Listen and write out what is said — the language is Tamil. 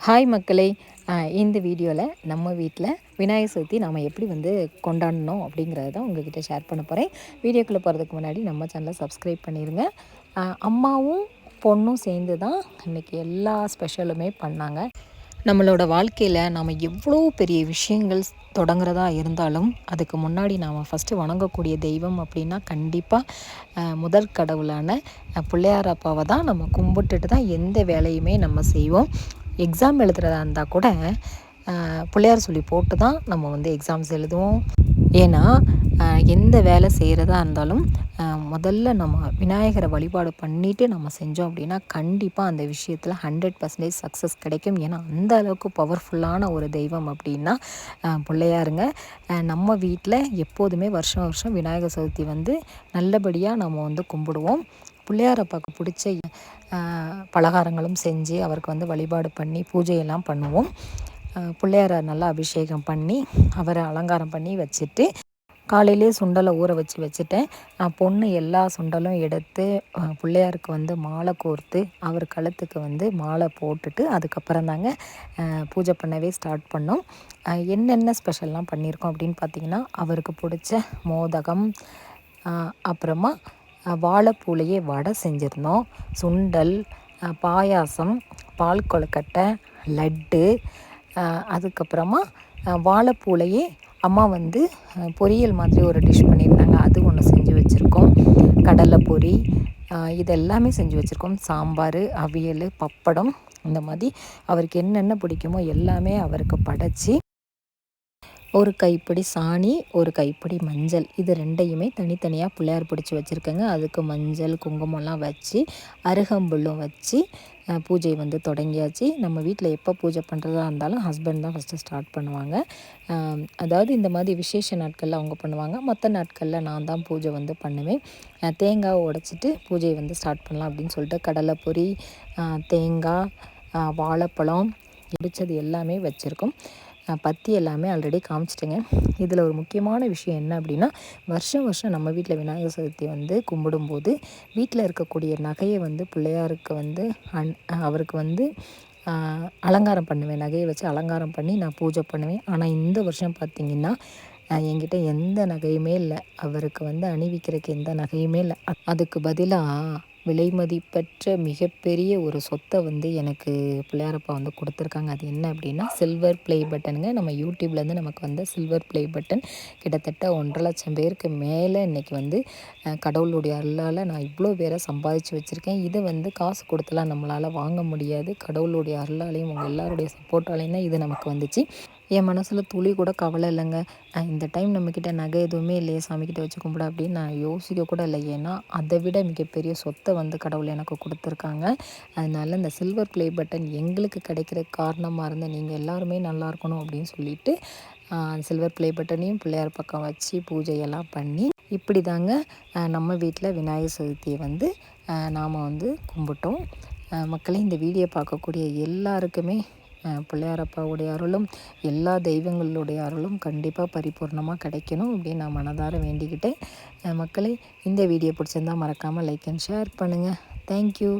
ஹாய் மக்களே. இந்த வீடியோவில் நம்ம வீட்டில் விநாயகர் சதுர்த்தி நாம் எப்படி வந்து கொண்டாடணும் அப்படிங்கிறத தான் உங்ககிட்ட ஷேர் பண்ண போகிறேன் வீடியோக்குள்ளே போகிறதுக்கு முன்னாடி நம்ம சேனலை சப்ஸ்கிரைப் பண்ணிடுங்க அம்மாவும் பொண்ணும் சேர்ந்து தான் இன்றைக்கி எல்லா ஸ்பெஷலுமே பண்ணாங்க. நம்மளோட வாழ்க்கையில் நாம் எவ்வளோ பெரிய விஷயங்கள் தொடங்குறதா இருந்தாலும் அதுக்கு முன்னாடி நாம் ஃபஸ்ட்டு வணங்கக்கூடிய தெய்வம் அப்படின்னா கண்டிப்பாக முதல் கடவுளான பிள்ளையார் அப்பாவை தான் நம்ம கும்பிட்டுட்டு தான் எந்த வேலையுமே நம்ம செய்வோம். எக்ஸாம் எழுதுகிறதா இருந்தால் கூட பிள்ளையார் சொல்லி போட்டு தான் நம்ம வந்து எக்ஸாம்ஸ் எழுதுவோம். ஏன்னா எந்த வேலை செய்கிறதா இருந்தாலும் முதல்ல நம்ம விநாயகரை வழிபாடு பண்ணிவிட்டு நம்ம செஞ்சோம் அப்படின்னா கண்டிப்பாக அந்த விஷயத்தில் ஹண்ட்ரட் பர்சன்டேஜ் சக்ஸஸ் கிடைக்கும். ஏன்னா அந்த அளவுக்கு பவர்ஃபுல்லான ஒரு தெய்வம் அப்படின்னா பிள்ளையாருங்க. நம்ம வீட்டில் எப்போதுமே வருஷம் வருஷம் விநாயகர் சதுர்த்தி வந்து நல்லபடியாக நம்ம வந்து கும்பிடுவோம். பிள்ளையாரப்பாவுக்கு பிடிச்ச பலகாரங்களும் செஞ்சு அவருக்கு வந்து வழிபாடு பண்ணி பூஜையெல்லாம் பண்ணுவோம். பிள்ளையாரை நல்லா அபிஷேகம் பண்ணி அவரை அலங்காரம் பண்ணி வச்சுட்டு காலையிலே சுண்டலை ஊற வச்சு வச்சுட்டேன். பொண்ணு எல்லா சுண்டலும் எடுத்து பிள்ளையாருக்கு வந்து மாலை கோர்த்து அவர் கழுத்துக்கு வந்து மாலை போட்டுட்டு அதுக்கப்புறம் தாங்க பூஜை பண்ணவே ஸ்டார்ட் பண்ணோம். என்னென்ன ஸ்பெஷல்லாம் பண்ணியிருக்கோம் அப்படின்னு பார்த்தீங்கன்னா அவருக்கு பிடிச்ச மோதகம் அப்புறமா வாழைப்பூலையே வடை செஞ்சுருந்தோம். சுண்டல் பாயாசம் பால் கொழுக்கட்டை லட்டு அதுக்கப்புறமா வாழைப்பூலையே அம்மா வந்து பொரியல் மாதிரி ஒரு டிஷ் பண்ணியிருந்தாங்க. அது ஒன்று செஞ்சு வச்சுருக்கோம். கடலை பொரி இது எல்லாமே செஞ்சு வச்சுருக்கோம். சாம்பார் அவியல் பப்படம் இந்த மாதிரி அவருக்கு என்னென்ன பிடிக்குமோ எல்லாமே அவருக்கு படைச்சி ஒரு கைப்பிடி சாணி ஒரு கைப்பிடி மஞ்சள். இது ரெண்டையுமே தனித்தனியாக பிள்ளையார் பிடிச்சி வச்சுருக்கேங்க. அதுக்கு மஞ்சள் குங்குமம்லாம் வச்சு அருகம்புல்லும் வச்சு பூஜை வந்து தொடங்கியாச்சு. நம்ம வீட்டில் எப்போ பூஜை பண்ணுறதா இருந்தாலும் ஹஸ்பண்ட் தான் ஃபஸ்ட்டு ஸ்டார்ட் பண்ணுவாங்க. அதாவது இந்த மாதிரி விசேஷ நாட்களில் அவங்க பண்ணுவாங்க. மற்ற நாட்களில் நான் தான் பூஜை வந்து பண்ணுவேன். தேங்காய் உடச்சிட்டு பூஜையை வந்து ஸ்டார்ட் பண்ணலாம் அப்படின்னு சொல்லிட்டு கடலைப்பொரி தேங்காய் வாழைப்பழம் பிடிச்சது எல்லாமே வச்சுருக்கோம். பத்தி எல்லாமே ஆல்ரெடி காமிச்சிட்டேங்க. இதில் ஒரு முக்கியமான விஷயம் என்ன அப்படின்னா வருஷம் வருஷம் நம்ம வீட்டில் விநாயகர் சதுர்த்தி வந்து கும்பிடும்போது வீட்டில் இருக்கக்கூடிய நகையை வந்து பிள்ளையாருக்கு வந்து அன் அவருக்கு வந்து அலங்காரம் பண்ணுவேன். நகையை வச்சு அலங்காரம் பண்ணி நான் பூஜை பண்ணுவேன். ஆனால் இந்த வருஷம் பார்த்திங்கன்னா என்கிட்ட எந்த நகையுமே இல்லை. அவருக்கு வந்து அணிவிக்கிறதுக்கு எந்த நகையுமே இல்லை. அதுக்கு பதிலாக விலைமதிப்பற்ற மிகப்பெரிய ஒரு சொத்தை வந்து எனக்கு பிள்ளையாரப்பா வந்து கொடுத்துருக்காங்க. அது என்ன அப்படின்னா சில்வர் ப்ளே பட்டனுங்க நம்ம யூடியூப்லேருந்து நமக்கு வந்து சில்வர் ப்ளே பட்டன் கிட்டத்தட்ட ஒன்றரை லட்சம் பேருக்கு மேலே இன்றைக்கி வந்து கடவுளுடைய அருளால் நான் இவ்வளோ பேரை சம்பாதிச்சு வச்சுருக்கேன். இது வந்து காசு கொடுத்துலாம் நம்மளால் வாங்க முடியாது. கடவுளுடைய அருளாலையும் உங்கள் எல்லாருடைய சப்போர்ட்டாலையும் தான் இது நமக்கு வந்துச்சு. என் மனசில் துளி கூட கவலை இல்லைங்க. இந்த டைம் நம்மக்கிட்ட நகை எதுவுமே இல்லையே சாமிக்கிட்ட வச்சு கும்பிட அப்படின்னு நான் யோசிக்க கூட இல்லை. ஏன்னா அதை விட மிகப்பெரிய சொத்தை வந்து கடவுள் எனக்கு கொடுத்துருக்காங்க. அதனால் இந்த சில்வர் ப்ளே பட்டன் எங்களுக்கு கிடைக்கிற காரணமாக இருந்த நீங்கள் எல்லாருமே நல்லா இருக்கணும் அப்படின்னு சொல்லிட்டு சில்வர் ப்ளே பட்டனையும் பிள்ளையார் பக்கம் வச்சு பூஜையெல்லாம் பண்ணி இப்படி தாங்க நம்ம வீட்டில் விநாயகர் சதுர்த்தியை வந்து நாம் வந்து கும்பிட்டோம். மக்களே இந்த வீடியோ பார்க்கக்கூடிய எல்லாருக்குமே பிள்ளையாரப்பாவுடைய அருளும் எல்லா தெய்வங்களுடைய அருளும் கண்டிப்பாக பரிபூர்ணமாக கிடைக்கணும் அப்படின்னு நான் மனதார வேண்டிக்கிட்டேன். மக்களை இந்த வீடியோ பிடிச்சிருந்தால் மறக்காமல் லைக் அண்ட் ஷேர் பண்ணுங்கள் தேங்க்யூ